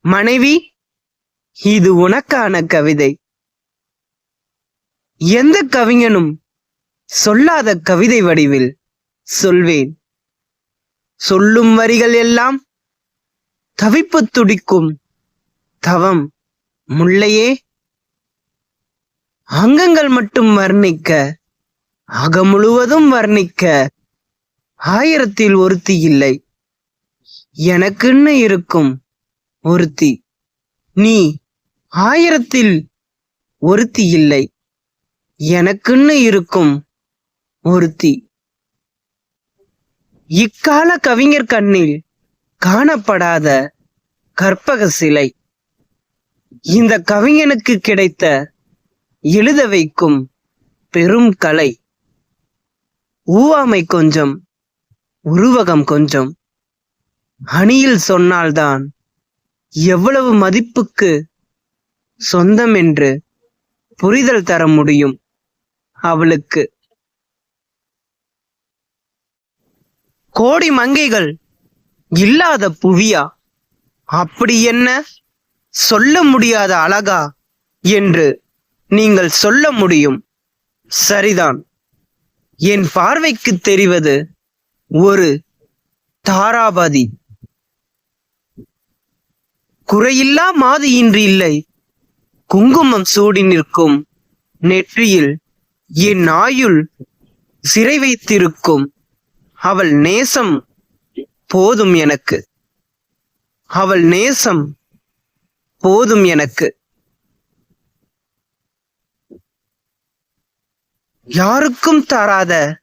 மனைவி இது உனக்கான கவிதை. எந்த கவிஞனும் சொல்லாத கவிதை வடிவில் சொல்வேன். சொல்லும் வரிகள் எல்லாம் தவிப்பு துடிக்கும் தவம் முல்லையே. அங்கங்கள் மட்டும் வர்ணிக்க அகம் முழுவதும் வர்ணிக்க ஆயிரத்தில் ஒருத்தி இல்லை. எனக்குன்னு இருக்கும் ஒருத்தி. நீ ஆயிரத்தில் ஒருத்தி இல்லை. எனக்குன்னு இருக்கும் ஒருத்தி. இக்கால கவிஞர் கண்ணில் காணப்படாத கற்பக சிலை. இந்த கவிஞனுக்கு கிடைத்த எழுத வைக்கும் பெரும் கலை. ஊவாமை கொஞ்சம் உருவகம் கொஞ்சம். அணியில் சொன்னால்தான் எவ்வளவு மதிப்புக்கு சொந்தம் என்று புரிதல் தர முடியும் அவளுக்கு? கோடி மங்கைகள் இல்லாத புவியா? அப்படி என்ன? சொல்ல முடியாத அழகா என்று நீங்கள் சொல்ல முடியும். சரிதான். என் பார்வைக்கு தெரிவது ஒரு தாராபதி குறையில்லா மாது இன்று இல்லை. குங்குமம் சூடி நிற்கும் நெற்றியில் என் ஆயுள் சிறை வைத்திருக்கும். அவள் நேசம் போதும் எனக்கு. அவள் நேசம் போதும் எனக்கு. யாருக்கும் தராத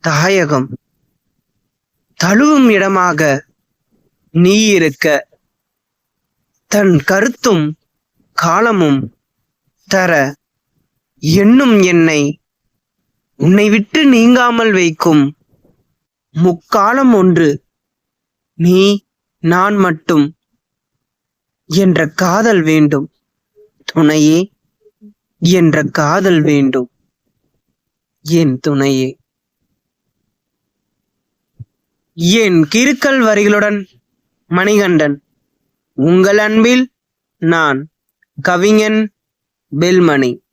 தாயகம் தழுவும் இடமாக நீ இருக்க. தன் கருத்தும் காலமும் தர எண்ணும் என்னை. உன்னை விட்டு நீங்காமல் வைக்கும் முக்காலம் ஒன்று நீ நான் மட்டும் என்ற காதல் வேண்டும். துணையே என்ற காதல் வேண்டும். என் துணையே. என் கிருக்கல் வரிகளுடன் மணிகண்டன். உங்கள் அன்பில் நான் கவிஞன் பெல்மணி.